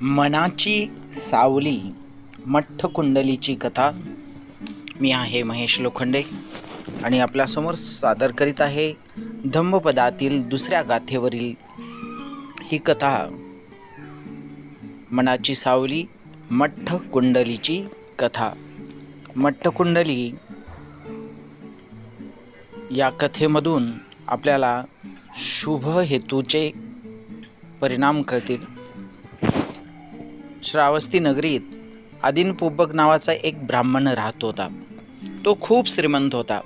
मनाची सावली मठ्ठ कुंडलीची कथा. मी आहे महेश लोखंडे आणि आपल्यासमोर सादर करीत आहे धम्मपदातील दुसऱ्या गाथेवरील ही कथा. मनाची सावली मठ्ठ कुंडलीची कथा. मठ्ठ कुंडली या कथेमधून आपल्याला शुभ हेतूचे परिणाम कळतील. श्रावस्ती नगरीत आदिन पुब्बक नावाचा एक ब्राह्मण राहत होता. तो खूप श्रीमंत होता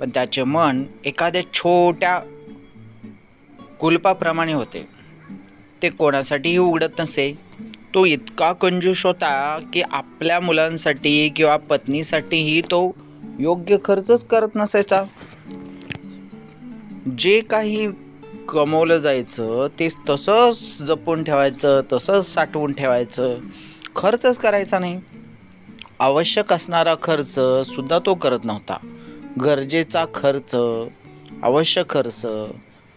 पण त्याचे मन एखाद्या छोट्या कुलपाप्रमाणे होते. ते कोणासाठीही उघडत नसे. तो इतका कंजूस होता की आपल्या मुलांसाठी किंवा पत्नीसाठीही तो योग्य खर्चच करत नसायचा. जे काही कमवलं जायचं ते तसंच जपून ठेवायचं तसंच साठवून ठेवायचं. खर्चच करायचा नाही. आवश्यक असणारा खर्च सुद्धा तो करत नव्हता. गरजेचा खर्च आवश्यक खर्च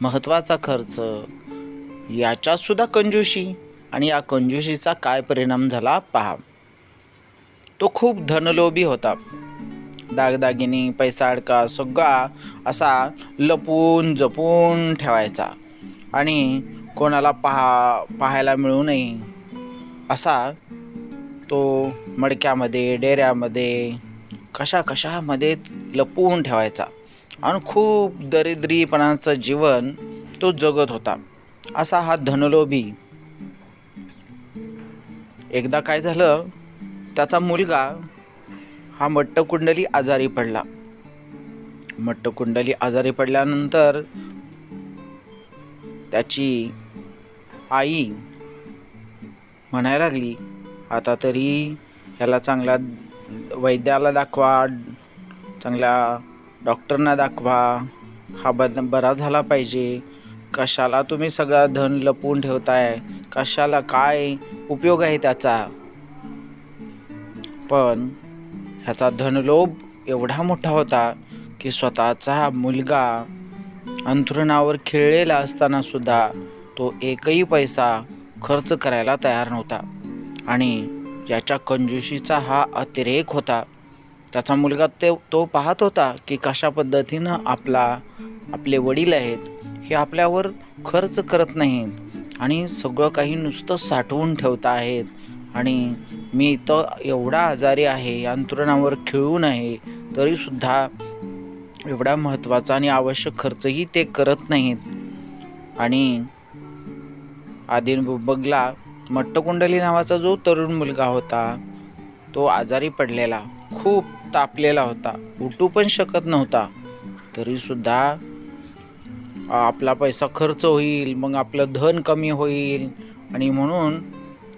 महत्त्वाचा खर्च याच्यातसुद्धा कंजूशी आणि या कंजूशीचा काय परिणाम झाला पहा. तो खूप धनलोभी होता. दागदागिनी पैसा अडका सगळा असा लपून जपून ठेवायचा. आणि कोणाला पहा पाहायला मिळू नये असा तो मडक्यामध्ये डेऱ्यामध्ये कशा कशामध्ये लपवून ठेवायचा. आणि खूप दरिद्रीपणाचं जीवन तो जगत होता. असा हा धनलोभी. एकदा काय झालं त्याचा मुलगा हा मट्टकुंडली आजारी पडला. मट्टकुंडली आजारी पडल्यानंतर त्याची आई म्हणायला लागली आता तरी ह्याला चांगल्या वैद्याला दाखवा चांगल्या डॉक्टरना दाखवा. हा बद बरा झाला पाहिजे. कशाला तुम्ही सगळा धन लपवून ठेवताय? कशाला काय उपयोग आहे त्याचा? पण ह्याचा धनलोभ एवढा मोठा होता की स्वतःचा मुलगा अंथरुणावर खेळलेला असताना सुद्धा तो एकही पैसा खर्च करायला तयार नव्हता. आणि याच्या कंजुशीचा हा अतिरेक होता. त्याचा मुलगा ते तो पाहत होता की कशा पद्धतीनं आपला आपले वडील आहेत हे आपल्यावर खर्च करत नाहीत आणि सगळं काही नुसतं साठवून ठेवत आहेत आणि मी इथं एवढा आजारी आहे अंतरुणावर खेळून आहे तरीसुद्धा एवढा महत्त्वाचा आणि आवश्यक खर्चही ते करत नाहीत. आणि आदिन बुबगला मट्टकुंडली नावाचा जो तरुण मुलगा होता तो आजारी पडलेला खूप तापलेला होता उठू पण शकत नव्हता. तरीसुद्धा आपला पैसा खर्च होईल मग आपलं धन कमी होईल आणि म्हणून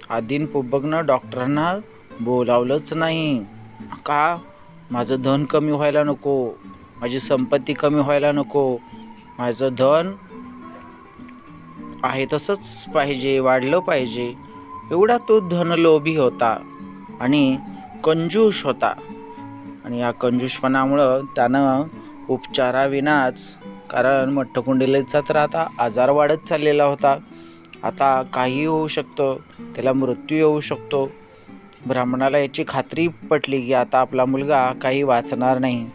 आदिन पुब्बकनं डॉक्टरांना बोलावलंच नाही. का? माझं धन कमी व्हायला नको. माझी संपत्ती कमी व्हायला नको. माझं धन आहे तसंच पाहिजे वाढलं पाहिजे. एवढा तो धनलोभी होता आणि कंजूष होता. आणि या कंजूषपणामुळं त्यानं उपचाराविनाच कारण मठ्ठकुंडलेचा तर आता आजार वाढत चाललेला होता. आता काही होऊ शकतं त्याला मृत्यू येऊ शकतो. ब्राह्मणाला याची खात्री पटली की आता आपला मुलगा काही वाचणार नाही.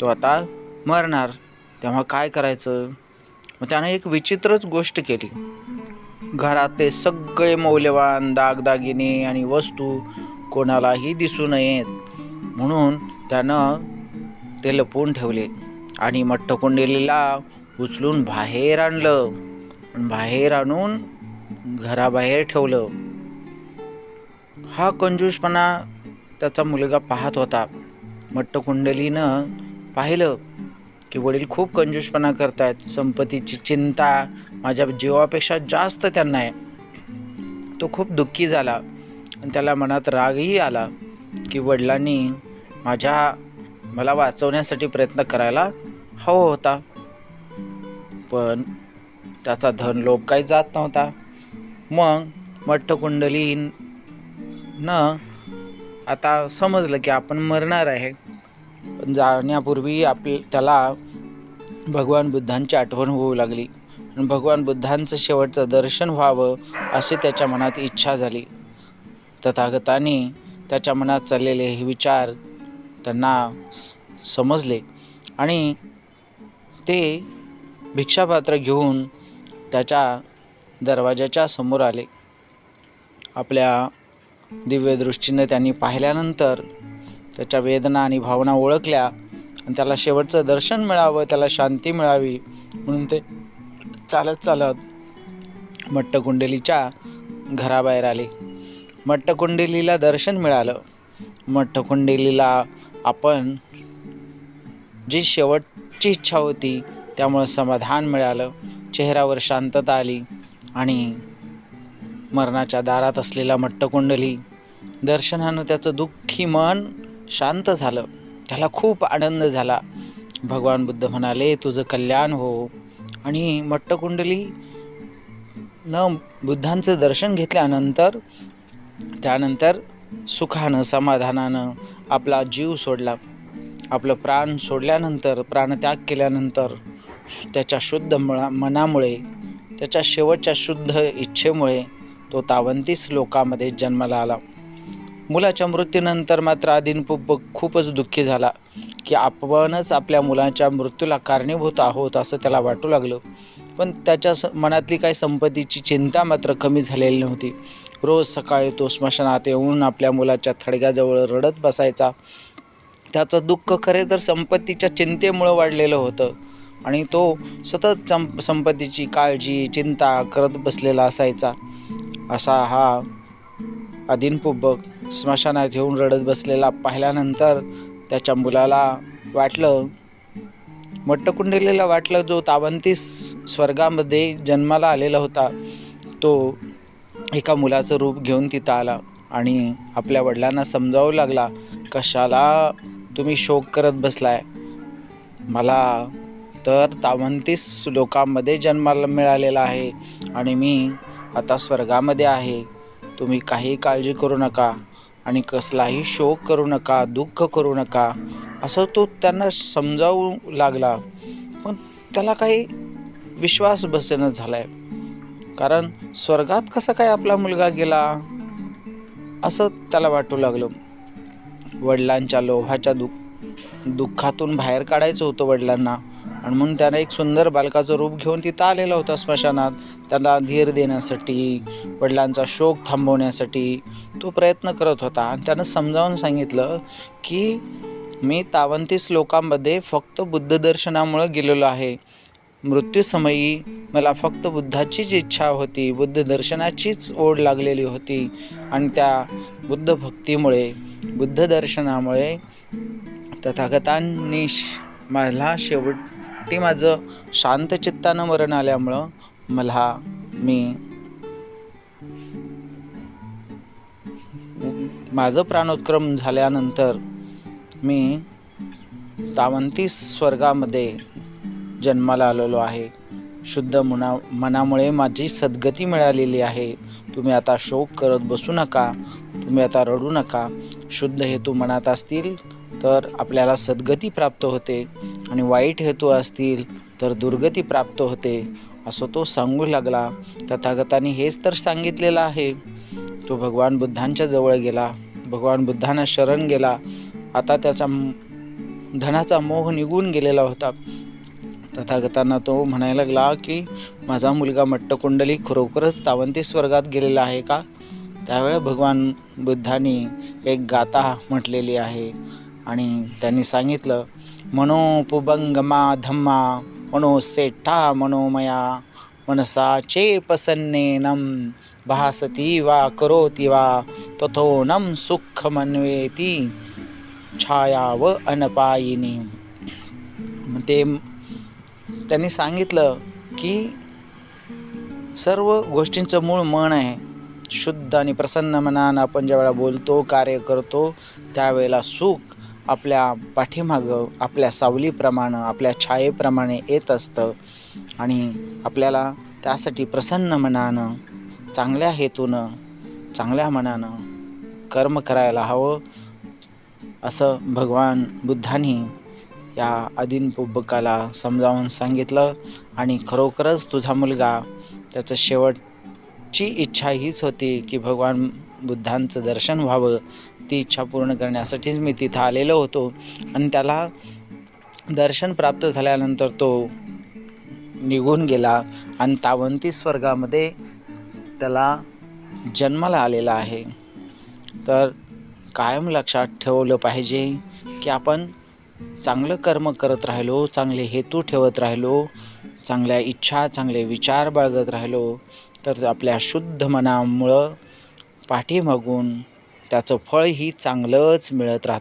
तो आता मरणार. तेव्हा काय करायचं? मग त्यानं एक विचित्रच गोष्ट केली. घरातले सगळे मौल्यवान दागदागिने आणि वस्तू कोणालाही दिसू नयेत. म्हणून त्यानं ते लपवून ठेवले आणि मठ्ठकुंडलीला उचलून बाहेर आणलं. बाहेर आणून घराबाहेर ठेवलं. हा कंजूषपणा त्याचा मुलगा पाहत होता. मट्टकुंडलीनं पाहिलं की वडील खूप कंजूषपणा करतायत. संपत्तीची चिंता माझ्या जीवापेक्षा जास्त त्यांना आहे. तो खूप दुःखी झाला आणि त्याला मनात रागही आला की वडिलांनी माझ्या मला वाचवण्यासाठी प्रयत्न करायला हवा होता. पण त्याचा धनलोभ काही जात नव्हता. मग मठ्ठकुंडलीनं आता समजलं की आपण मरणार आहे. पण जाण्यापूर्वी आप त्याला भगवान बुद्धांची आठवण होऊ लागली. भगवान बुद्धांचं शेवटचं दर्शन व्हावं अशी त्याच्या मनात इच्छा झाली. तथागताने त्याच्या मनात चाललेले हे विचार त्यांना स- समजले. आणि ते भिक्षापात्र घेऊन त्याच्या दरवाजाच्या समोर आले. आपल्या दिव्यदृष्टीनं त्यांनी पाहिल्यानंतर त्याच्या वेदना आणि भावना ओळखल्या आणि त्याला शेवटचं दर्शन मिळावं त्याला शांती मिळावी म्हणून ते चालत चालत मट्टकुंडलीच्या घराबाहेर आले. मट्टकुंडलीला दर्शन मिळालं. मट्टकुंडलीला आपण जी शेवटची इच्छा होती त्यामुळं समाधान मिळालं. चेहऱ्यावर शांतता आली. आणि मरणाच्या दारात असलेला मट्टकुंडली दर्शनानं त्याचं दुःखी मन शांत झालं. त्याला खूप आनंद झाला. भगवान बुद्ध म्हणाले तुझं कल्याण हो. आणि मट्टकुंडली न बुद्धांचं दर्शन घेतल्यानंतर त्यानंतर सुखानं समाधानानं आपला जीव सोडला. आपलं प्राण सोडल्यानंतर प्राणत्याग केल्यानंतर त्याच्या शुद्ध मळा मनामुळे त्याच्या शेवटच्या शुद्ध इच्छेमुळे तो तावंतीस लोकामध्ये जन्माला आला. मुलाच्या मृत्यूनंतर मात्र आदिनपुप खूपच दुःखी झाला की आपणच आपल्या मुलाच्या मृत्यूला कारणीभूत आहोत असं त्याला वाटू लागलं. पण त्याच्या स मनातली काही संपत्तीची चिंता मात्र कमी झालेली नव्हती. रोज सकाळी तो स्मशानात येऊन आपल्या मुलाच्या थडग्याजवळ रडत बसायचा. त्याचं दुःख खरे तर संपत्तीच्या चिंतेमुळं वाढलेलं होतं. आणि तो सतत सं संपत्तीची काळजी चिंता करत बसलेला असायचा. असा हा आदिनपूबक स्मशानात येऊन रडत बसलेला पाहिल्यानंतर त्याच्या मुलाला वाटलं मट्टकुंडलीला वाटलं जो तावंतीस स्वर्गामध्ये जन्माला आलेला होता तो एका मुलाचं रूप घेऊन तिथं आला आणि आपल्या वडिलांना समजावू लागला कशाला तुम्ही शोक करत बसलाय? मला तर तावंतीस लोकांमध्ये जन्माला मिळालेला आहे. आणि मी आता स्वर्गामध्ये आहे. तुम्ही काही काळजी करू नका आणि कसलाही शोक करू नका दुःख करू नका. असं तो त्यांना समजावू लागला. पण त्याला काही विश्वास बसेनच झाला आहे कारण स्वर्गात कसा काय आपला मुलगा गेला? असं त्याला वाटू लागलं. वडिलांच्या लोभाच्या दुःख दुःखातून बाहेर काढायचं होतं वडिलांना. आणि म्हणून त्यानं एक सुंदर बालकाचं रूप घेऊन तिथं आलेला होता स्मशानात. त्यांना धीर देण्यासाठी वडिलांचा शोक थांबवण्यासाठी तो प्रयत्न करत होता. आणि त्यानं समजावून सांगितलं की मी तावंतीस लोकांमध्ये फक्त बुद्ध दर्शनामुळं गेलेलो आहे. मृत्यूसमयी मला फक्त बुद्धाचीच इच्छा होती बुद्ध दर्शनाचीच ओढ लागलेली होती. आणि त्या बुद्ध भक्तीमुळे बुद्ध दर्शनामुळे तथागतांनी श- मला शेवट माझं शांत चित्तानं मरण आल्यामुळं मला मी माझं प्राणोत्क्रम झाल्यानंतर मी तावंतीस स्वर्गामध्ये जन्माला आलेलो आहे. शुद्ध मना मनामुळे माझी सद्गती मिळालेली आहे. तुम्ही आता शोक करत बसू नका. तुम्ही आता रडू नका. शुद्ध हेतू मनात असतील तर आपल्याला सद्गती प्राप्त होते आणि वाईट हेतू असतील तर दुर्गती प्राप्त होते असं तो सांगू लागला. तथागताने हेच तर सांगितलेलं आहे. तो भगवान बुद्धांच्या जवळ गेला. भगवान बुद्धांना शरण गेला. आता त्याचा धनाचा मोह निघून गेलेला होता. तथागतांना तो म्हणायला लागला की माझा मुलगा मट्टकुंडली खरोखरच तावंती स्वर्गात गेलेला आहे का? त्यावेळेस भगवान बुद्धांनी एक गाथा म्हटलेली आहे. आणि त्यांनी सांगितलं मनोपुभंगमा धम्मा मनोसेठा मनोमया मनसा चेपसन्नेनं भासती वा करोति वा तथोनं सुखमन्वेती छाया व अनपायिनी. ते त्यांनी सांगितलं की सर्व गोष्टींचं मूळ मन आहे. शुद्ध आणि प्रसन्न मनानं आपण ज्यावेळेला बोलतो कार्य करतो त्यावेळेला सुख आपल्या पाठीमागं आपल्या सावलीप्रमाणे आपल्या छायेप्रमाणे येत असतं. आणि आपल्याला त्यासाठी प्रसन्न मनानं चांगल्या हेतूनं चांगल्या मनानं कर्म करायला हवं असं भगवान बुद्धांनी या आदिन पुब्बकाला समजावून सांगितलं. आणि खरोखरच तुझा मुलगा त्याचं शेवटची इच्छा हीच होती की भगवान बुद्धांचं दर्शन व्हावं ती इच्छा पूर्ण करण्यासाठीच मी तिथं आलेलो होतो. आणि त्याला दर्शन प्राप्त झाल्यानंतर तो निघून गेला आणि तावंती स्वर्गामध्ये त्याला जन्माला आलेला आहे. तर कायम लक्षात ठेवलं पाहिजे की आपण चांगलं कर्म करत राहिलो चांगले हेतू ठेवत राहिलो चांगल्या इच्छा चांगले विचार बाळगत राहिलो तर आपल्या शुद्ध मनामुळं पाठीमागून त्याचं फळ ही चांगलंच मिळत राहतं.